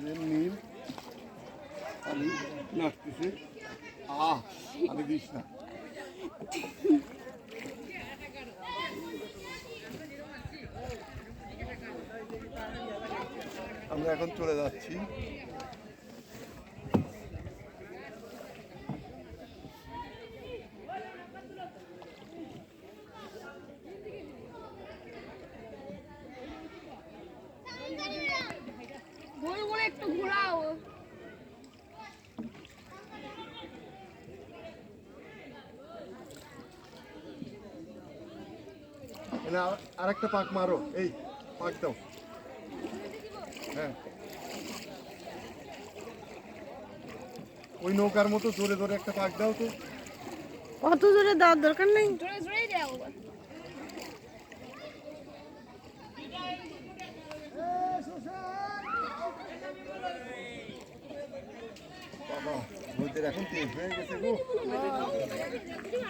যে নীল আমি নাচতেছে আহ আমি না। আমরা এখন চলে যাচ্ছি। একটু ঘোরাও। আর একটা পাক মারো। এই পাক দাও। হ্যাঁ। ওই নৌকার মতো জোরে জোরে একটা পাক দাও তো। অত জোরে দেওয়ার দরকার নেই। জোরে জোরে দাও বাবা